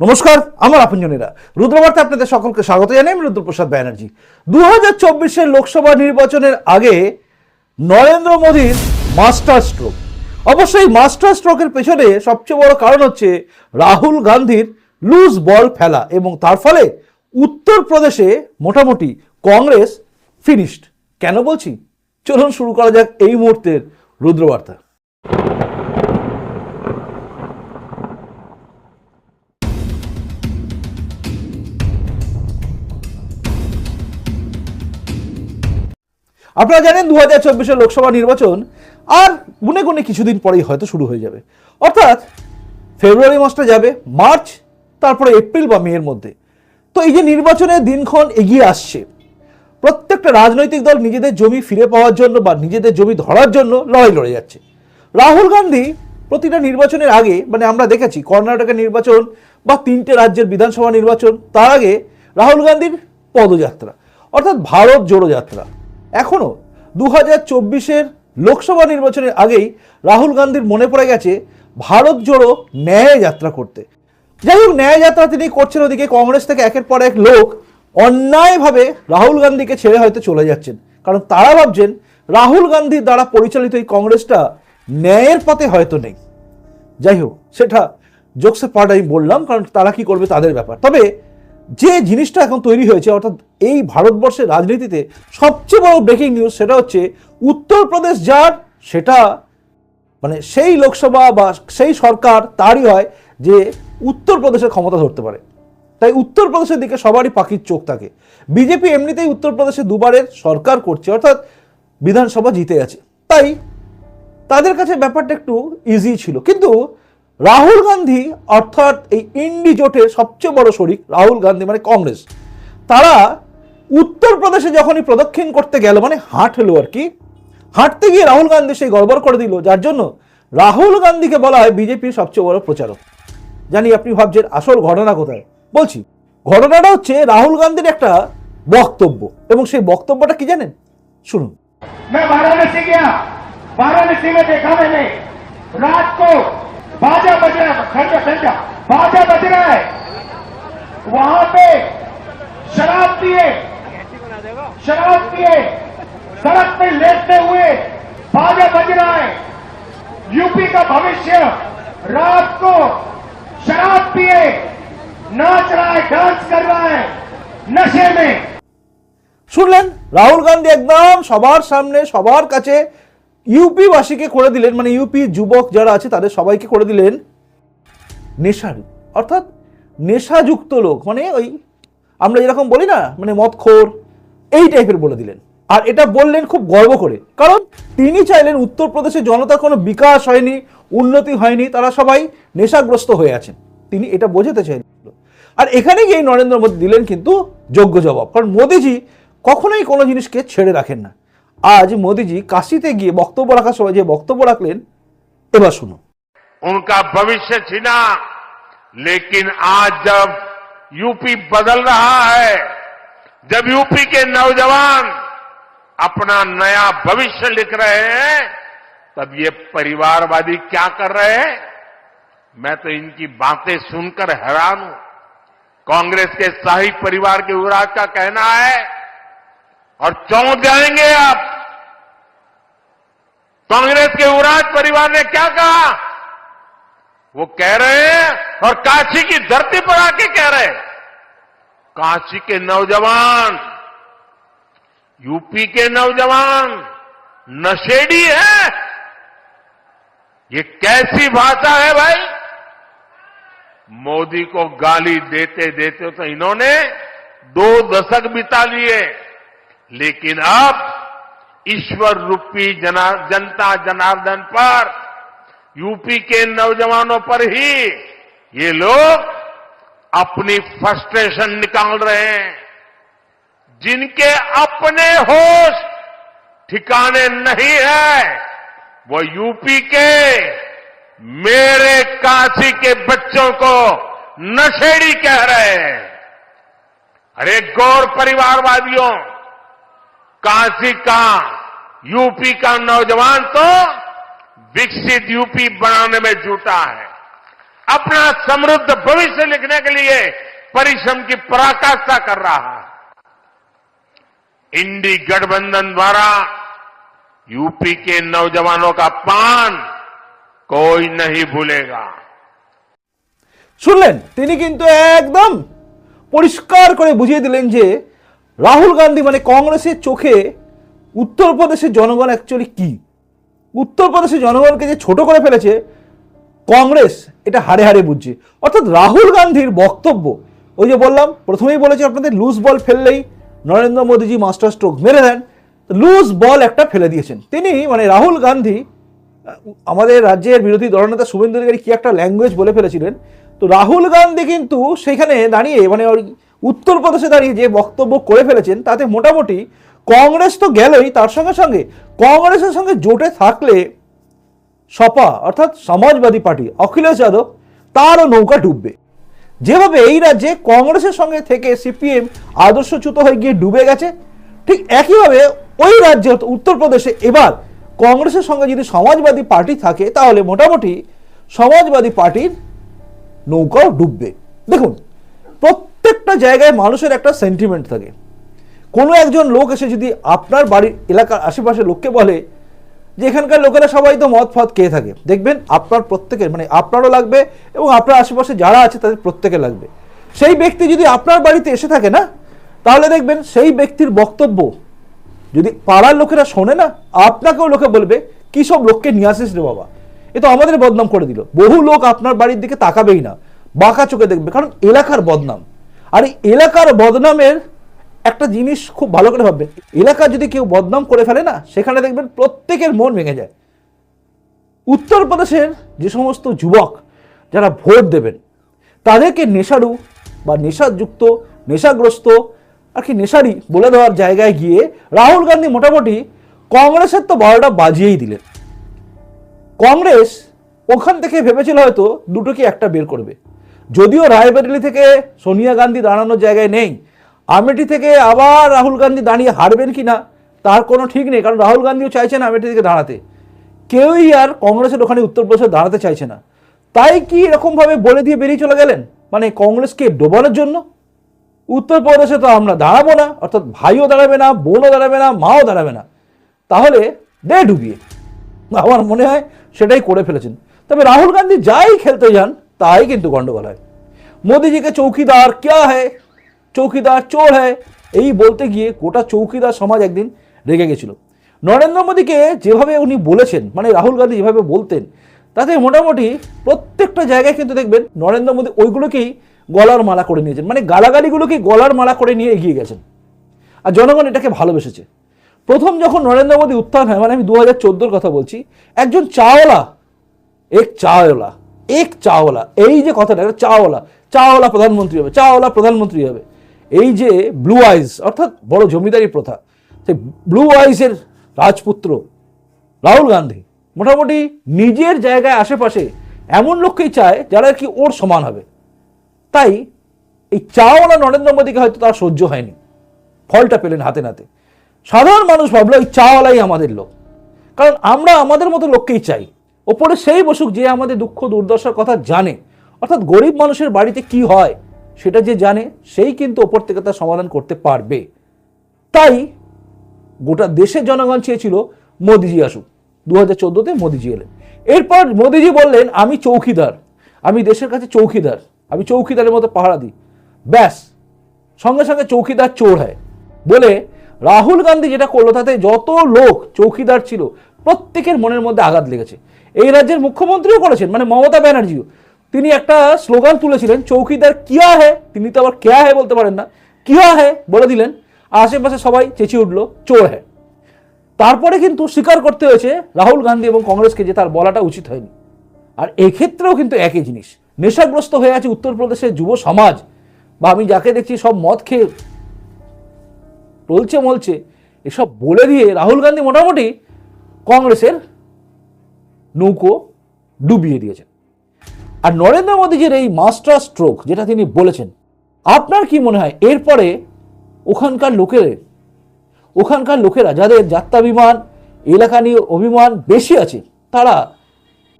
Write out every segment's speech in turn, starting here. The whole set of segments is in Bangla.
নমস্কার, আমার আপনজনেরা। রুদ্রবার্তা আপনাদের সকলকে স্বাগত জানাই, আমি রুদ্রপ্রসাদ ব্যানার্জি। দু হাজার চব্বিশের লোকসভা নির্বাচনের আগে নরেন্দ্র মোদীর মাস্টার স্ট্রোক। অবশ্যই মাস্টার স্ট্রোকের পেছনে সবচেয়ে বড় কারণ হচ্ছে রাহুল গান্ধীর লুজ বল ফেলা এবং তার ফলে উত্তরপ্রদেশে মোটামুটি কংগ্রেস ফিনিশড কেন বলছি? চলুন শুরু করা যাক এই মুহূর্তের রুদ্রবার্তা। আপনারা জানেন দু হাজার চব্বিশের লোকসভা নির্বাচন আর গুনে গুনে কিছুদিন পরেই হয়তো শুরু হয়ে যাবে। অর্থাৎ ফেব্রুয়ারি মাসটা যাবে, মার্চ, তারপরে এপ্রিল বা মে এর মধ্যে। তো এই যে নির্বাচনের দিনক্ষণ এগিয়ে আসছে, প্রত্যেকটা রাজনৈতিক দল নিজেদের জমি ফিরে পাওয়ার জন্য বা নিজেদের জমি ধরার জন্য লড়াই লড়ে যাচ্ছে। রাহুল গান্ধী প্রতিটা নির্বাচনের আগে মানে আমরা দেখেছি কর্ণাটকের নির্বাচন বা তিনটে রাজ্যের বিধানসভা নির্বাচন, তার আগে রাহুল গান্ধীর পদযাত্রা, অর্থাৎ ভারত জোড়ো যাত্রা। এখনও দু হাজার চব্বিশের লোকসভা নির্বাচনের আগেই রাহুল গান্ধীর মনে পড়ে গেছে, ভারত জোড়ো ন্যায় যাত্রা করতে। যাই হোক, ন্যায় যাত্রা তিনি করছেন ওদিকে, কংগ্রেস থেকে একের পর এক লোক অন্যায়ভাবে রাহুল গান্ধীকে ছেড়ে হয়তো চলে যাচ্ছেন। কারণ তারা ভাবছেন, রাহুল গান্ধীর দ্বারা পরিচালিত এই কংগ্রেসটা ন্যায়ের পথে হয়তো নেই। যাই হোক, সেটা জোকসে পার্ট আমি বললাম, কারণ তারা কি করবে তাদের ব্যাপার। তবে যে জিনিসটা এখন তৈরি হয়েছে, অর্থাৎ এই ভারতবর্ষের রাজনীতিতে সবচেয়ে বড় ব্রেকিং নিউজ সেটা হচ্ছে উত্তরপ্রদেশ যার, সেটা মানে সেই লোকসভা বা সেই সরকার তারই হয় যে উত্তরপ্রদেশের ক্ষমতা ধরতে পারে। তাই উত্তরপ্রদেশের দিকে সবারই পাখির চোখ থাকে। বিজেপি এমনিতেই উত্তরপ্রদেশে দুবারের সরকার করছে, অর্থাৎ বিধানসভা জিতে আছে তাই তাদের কাছে ব্যাপারটা একটু ইজি ছিল। কিন্তু রাহুল গান্ধী অর্থাৎ এই ইন্ডি জোটের সবচেয়ে বড় শরিক রাহুল গান্ধী মানে কংগ্রেস তারা উত্তরপ্রদেশে যখনই প্রদক্ষিণ করতে গেল মানে হাঁটলো আর কি হাঁটতে গিয়ে রাহুল গান্ধী সেই গড়বড় করে দিল যার জন্য রাহুল গান্ধীকে বলা হয় বিজেপির সবচেয়ে বড় প্রচারক জানি আপনি ভাবছেন আসল ঘটনা কোথায় বলছি ঘটনাটা হচ্ছে রাহুল গান্ধীর একটা বক্তব্য এবং সেই বক্তব্যটা কি জানেন শুনুন मैं वाराणसी गया वाराणसी में देखा मैंने रात को बाजा बज रहा है ठंडा ठंडा बाजा बज रहा है वहां पे शराब पिए शराब पिए सड़क पे लेटते हुए बाजा बज रहा है यूपी का भविष्य रात को शराब पिए नाच रहा है डांस कर रहा है नशे में শুনলেন রাহুল গান্ধী একদম সবার সামনে সবার কাছে ইউপি বাসীকে করে দিলেন মানে ইউপি যুবক যারা আছে তাদের সবাইকে করে দিলেন নেশার। অর্থাৎ নেশাযুক্ত লোক মানে ওই আমরা যেরকম বলি না মানে মদখোর, এই টাইপের বলে দিলেন। আর এটা বললেন খুব গর্ব করে, কারণ তিনি চাইলেন উত্তরপ্রদেশের জনতার কোনো বিকাশ হয়নি, উন্নতি হয়নি, তারা সবাই নেশাগ্রস্ত হয়ে আছেন। তিনি এটা বোঝাতে চাইলেন। আর এখানে গিয়ে নরেন্দ্র মোদী দিলেন কিন্তু যোগ্য জবাব, কারণ মোদিজি কখনোই কোনো জিনিসকে ছেড়ে রাখেন না। আজ মোদিজি কাশিতে গিয়ে বক্তব্য রাখার সময় যে বক্তব্য রাখলেন এবার শুনুন उनका भविष्य छिना लेकिन आज जब यूपी बदल रहा है जब यूपी के नौजवान अपना नया भविष्य लिख रहे हैं तब ये परिवारवादी क्या कर रहे हैं मैं तो इनकी बातें सुनकर हैरान हूं कांग्रेस के शाही परिवार के युवराज का कहना है और चौंक जाएँगे आप। कांग्रेस के युवराज परिवार ने क्या कहा? वो कह रहे हैं और काशी की धरती पर आके कह रहे हैं काशी के नौजवान, यूपी के नौजवान, नशेड़ी है। ये कैसी भाषा है भाई? मोदी को गाली देते देते तो इन्होंने दो दशक बिता लिए। लेकिन अब ईश्वर रूपी जना, जनता जनार्दन पर यूपी के नौजवानों पर ही ये लोग अपनी फ्रस्ट्रेशन निकाल रहे हैं। जिनके अपने होश ठिकाने नहीं है वो यूपी के मेरे काशी के बच्चों को नशेड़ी कह रहे हैं। अरे गौर परिवारवादियों काशी का यूपी का नौजवान तो विकसित यूपी बनाने में जुटा है अपना समृद्ध भविष्य लिखने के लिए परिश्रम की पराकाष्ठा कर रहा है इंडी गठबंधन द्वारा यूपी के नौजवानों का पान कोई नहीं भूलेगा শুনলেন তিনি কিন্তু একদম পরিষ্কার করে বুঝিয়ে দিলেন যে রাহুল গান্ধী মানে কংগ্রেসের চোখে উত্তরপ্রদেশের জনগণ অ্যাকচুয়ালি কি? উত্তরপ্রদেশের জনগণকে যে ছোট করে ফেলেছে, কংগ্রেস এটা হারে হারে বুঝছে। অর্থাৎ রাহুল গান্ধীর বক্তব্য, ওই যে বললাম, প্রথমেই বলেছি আপনাদের লুজ বল ফেললেই নরেন্দ্র মোদীজি মাস্টার স্ট্রোক মেরে দেন। লুজ বল একটা ফেলে দিয়েছেন। তিনি মানে রাহুল গান্ধী, আমাদের রাজ্যের বিরোধী দলনেতা শুভেন্দু অধিকারী কি একটা ল্যাঙ্গুয়েজ বলে ফেলেছিলেন? তো রাহুল গান্ধী কিন্তু সেখানে দাঁড়িয়ে মানে উত্তরপ্রদেশে দাঁড়িয়ে যে বক্তব্য করে ফেলেছেন, তাতে মোটামুটি কংগ্রেস তো গেলই, তার সঙ্গে সঙ্গে কংগ্রেসের সঙ্গে জোটে থাকলে সপা, অর্থাৎ সমাজবাদী পার্টি, অখিলেশ যাদব, তারও নৌকা ডুববে। যেভাবে এই রাজ্যে কংগ্রেসের সঙ্গে থেকে সিপিএম আদর্শচ্যুত হয়ে গিয়ে ডুবে গেছে, ঠিক একইভাবে ওই রাজ্যে উত্তরপ্রদেশে এবার কংগ্রেসের সঙ্গে যদি সমাজবাদী পার্টি থাকে, তাহলে মোটামুটি সমাজবাদী পার্টির নৌকাও ডুববে। দেখুন প্রত্যেকটা জায়গায় মানুষের একটা সেন্টিমেন্ট থাকে। কোনো একজন লোক এসে যদি আপনার বাড়ির এলাকার আশেপাশের লোককে বলে যে এখানকার লোকেরা সবাই তো মদ ফদ খেয়ে থাকে, দেখবেন আপনার প্রত্যেকের মানে আপনারও লাগবে এবং আপনার আশেপাশে যারা আছে তাদের প্রত্যেকে লাগবে। সেই ব্যক্তি যদি আপনার বাড়িতে এসে থাকে না, তাহলে দেখবেন সেই ব্যক্তির বক্তব্য যদি পাড়ার লোকেরা শোনে না, আপনাকেও লোকে বলবে, কি সব লোককে নিয়ে আসিস রে বাবা? এ তো আমাদের বদনাম করে দিল। বহু লোক আপনার বাড়ির দিকে তাকাবেই না, বাঁকা চোখে দেখবে। কারণ এলাকার বদনাম। আর এলাকার বদনামের একটা জিনিস খুব ভালো করে ভাববেন। এলাকা যদি কেউ বদনাম করে ফেলে না, সেখানে দেখবেন প্রত্যেকের মন ভেঙে যায়। উত্তরপ্রদেশের যে সমস্ত যুবক যারা ভোট দেবেন, তাদেরকে নেশারু বা নেশাযুক্ত, নেশাগ্রস্ত, আর কি নেশারি বলে দেওয়ার জায়গায় গিয়ে রাহুল গান্ধী মোটামুটি কংগ্রেসের তো বারোটা বাজিয়েই দিলেন। কংগ্রেস ওখান থেকে ভেবেছিল হয়তো দুটো কি একটা বের করবে। যদিও রায়বেরেলি থেকে সোনিয়া গান্ধী দাঁড়ানোর জায়গায় নেই, আমেঠি থেকে আবার রাহুল গান্ধী দাঁড়িয়ে হারবেন কি না তার কোনো ঠিক নেই, কারণ রাহুল গান্ধীও চাইছেন আমেঠি থেকে দাঁড়াতে। কেউই আর কংগ্রেসের ওখানে উত্তরপ্রদেশে দাঁড়াতে চাইছে না। তাই কি এরকমভাবে বলে দিয়ে বেরিয়ে চলে গেলেন? মানে কংগ্রেসকে ডোবানোর জন্য? উত্তরপ্রদেশে তো আমরা দাঁড়াবো না, অর্থাৎ ভাইও দাঁড়াবে না, বোনও দাঁড়াবে না, মাও দাঁড়াবে না। তাহলে দে ডুবিয়ে। আমার মনে হয় সেটাই করে ফেলেছেন। তবে রাহুল গান্ধী যাই খেলতে যান তাই কিন্তু গন্ডগোল হয়। মোদিজিকে চৌকিদার ক্যা হ্যায় চৌকিদার চোর হ্যায় এই বলতে গিয়ে গোটা চৌকিদার সমাজ একদিন রেগে গেছিল। নরেন্দ্র মোদীকে যেভাবে উনি বলেছেন মানে রাহুল গান্ধী যেভাবে বলতেন, তাতে মোটামুটি প্রত্যেকটা জায়গায় কিন্তু দেখবেন নরেন্দ্র মোদী ওইগুলোকেই গলার মালা করে নিয়েছেন মানে গালাগালিগুলোকেই গলার মালা করে নিয়ে এগিয়ে গেছেন। আর জনগণ এটাকে ভালোবেসেছে। প্রথম যখন নরেন্দ্র মোদী উত্থান হয় মানে আমি দু হাজার কথা বলছি, একজন চাওয়ালা এক চাওয়ালা এক চাওয়ালা এই যে কথাটা একটা চাওয়ালা চাওয়ালা প্রধানমন্ত্রী হবে চাওয়ালা প্রধানমন্ত্রী হবে। এই যে ব্লু আইজ অর্থাৎ বড় জমিদারি প্রথা সেই ব্লু আইজের রাজপুত্র রাহুল গান্ধী মোটামুটি নিজের জায়গায় আশেপাশে এমন লোককেই চায় যারা কি ওর সমান হবে। তাই এই চাওয়ালা নরেন্দ্র মোদীকে হয়তো তার সহ্য হয়নি, ফলটা পেলেন হাতে নাতে। সাধারণ মানুষ ভাবলো এই চাওয়ালাই আমাদের লোক, কারণ আমরা আমাদের মতো লোককেই চাই। ওপরে সেই বসুক যে আমাদের দুঃখ দুর্দশার কথা জানে। অর্থাৎ গরিব মানুষের বাড়িতে কি হয় সেটা যে জানে, সেই কিন্তু ওপর থেকে তার সমাধান করতে পারবে। তাই গোটা দেশের জনগণ চেয়েছিল মোদিজি আসুক। দু হাজার চোদ্দোতে মোদিজি এলেন। এরপর মোদিজি বললেন, আমি চৌকিদার। আমি দেশের কাছে চৌকিদার। আমি চৌকিদারের মতো পাহারা দিই। ব্যাস, সঙ্গে সঙ্গে চৌকিদার চোর হয়। বলে রাহুল গান্ধী যেটা করল, তাতে যত লোক চৌকিদার ছিল, প্রত্যেকের মনের মধ্যে আঘাত লেগেছে। এই রাজ্যের মুখ্যমন্ত্রীও করেছেন মানে মমতা ব্যানার্জিও। তিনি একটা স্লোগান তুলেছিলেন, চৌকিদার কিয়া হে? তিনি তো আবার কেয়া হে বলতে পারেন না। কিয়া হে? বলে দিলেন। আশেপাশে সবাই চেঁচিয়ে উঠল, চোর হ্যাঁ তারপরে কিন্তু স্বীকার করতে হয়েছে রাহুল গান্ধী এবং কংগ্রেসকে যে তার বলাটা উচিত হয়নি। আর এক্ষেত্রেও কিন্তু একই জিনিস। নেশাগ্রস্ত হয়ে আছে উত্তরপ্রদেশের যুব সমাজ। বা আমি যাকে দেখছি সব মদ খেয়ে টলছে মলছে, এসব বলে দিয়ে রাহুল গান্ধী মোটামুটি কংগ্রেসের নৌকো ডুবিয়ে দিয়েছেন। আর নরেন্দ্র মোদীজির এই মাস্টার স্ট্রোক যেটা তিনি বলেছেন, আপনার কি মনে হয় এরপরে ওখানকার লোকের ওখানকার লোকেরা যাদের যাত্রা বিমান এলাকা নিয়ে অভিমান বেশি আছে, তারা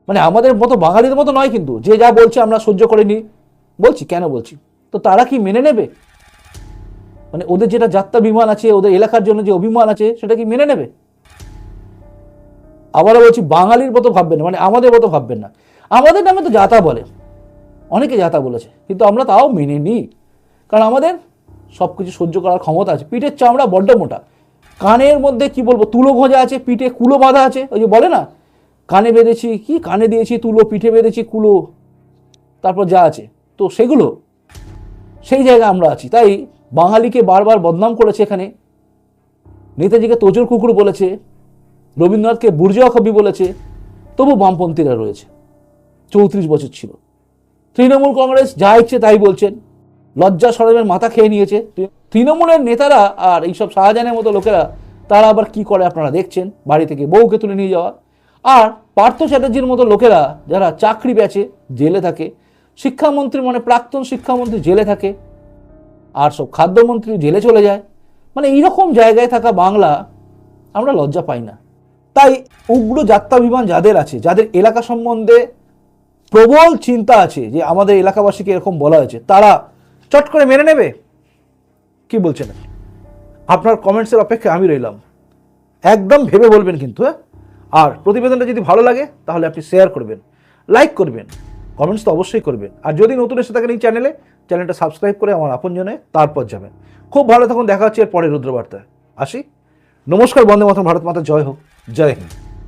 মানে আমাদের মতো বাঙালিদের মতো নয় কিন্তু, যে যা বলছে আমরা সহ্য করে নিই বলছি, কেন বলছি? তো তারা কি মেনে নেবে? মানে ওদের যেটা যাত্রা বিমান আছে, ওদের এলাকার জন্য যে অভিমান আছে, সেটা কি মেনে নেবে? আবারও বলছি, বাঙালির মতো ভাববেন না মানে আমাদের মতো ভাববেন না। আমাদের নামে তো যাতা বলে। অনেকে যাতা বলেছে, কিন্তু আমরা তাও মেনে নিই কারণ আমাদের সব কিছু সহ্য করার ক্ষমতা আছে। পিঠের চামড়া বড্ড মোটা। কানের মধ্যে কি বলব, তুলো ভোজা আছে, পিঠে কুলো বাঁধা আছে। ওই যে বলে না, কানে বেঁধেছি, কি কানে দিয়েছি, তুলো, পিঠে বেঁধেছি, কুলো, তারপর যা আছে। তো সেগুলো, সেই জায়গায় আমরা আছি। তাই বাঙালিকে বারবার বদনাম করেছে এখানে। নেতাজিকে তোজর কুকুর বলেছে। রবীন্দ্রনাথকে বুর্জোয়া কবি বলেছে, তবু বামপন্থীরা রয়েছে। চৌত্রিশ বছর ছিল। তৃণমূল কংগ্রেস যা ইচ্ছে তাই বলছেন। লজ্জা সরমের মাথা খেয়ে নিয়েছে। তৃণমূলের নেতারা আর এইসব শাহজাহানের মতো লোকেরা, তারা আবার কি করে আপনারা দেখছেন? বাড়ি থেকে বউকে তুলে নিয়ে যাওয়া। আর পার্থ চ্যাটার্জির মতো লোকেরা যারা চাকরি বেচে জেলে থাকে, শিক্ষামন্ত্রী মানে প্রাক্তন শিক্ষামন্ত্রী জেলে থাকে, আর সব খাদ্যমন্ত্রী জেলে চলে যায়। মানে এইরকম জায়গায় থাকা বাংলা আমরা লজ্জা পাই না। তাই উগ্র যাত্রাভিমান যাদের আছে, যাদের এলাকা সম্বন্ধে প্রবল চিন্তা আছে, যে আমাদের এলাকাবাসীকে এরকম বলা হয়েছে, তারা চট করে মেনে নেবে? কি বলছেন? আপনার কমেন্টসের অপেক্ষায় আমি রইলাম। একদম ভেবে বলবেন কিন্তু হ্যাঁ? আর প্রতিবেদনটা যদি ভালো লাগে, তাহলে আপনি শেয়ার করবেন লাইক করবেন কমেন্টস তো অবশ্যই করবেন। আর যদি নতুন এসে থাকেন এই চ্যানেলে চ্যানেলটা সাবস্ক্রাইব করে আমার আপনজনে তারপর যাবেন। খুব ভালো থাকুন, দেখা হচ্ছে এর পরে রুদ্রবার্তায়। আসি। নমস্কার, বন্দে মাতরম, ভারত মাতা, জয় হোক। জয় হিন্দ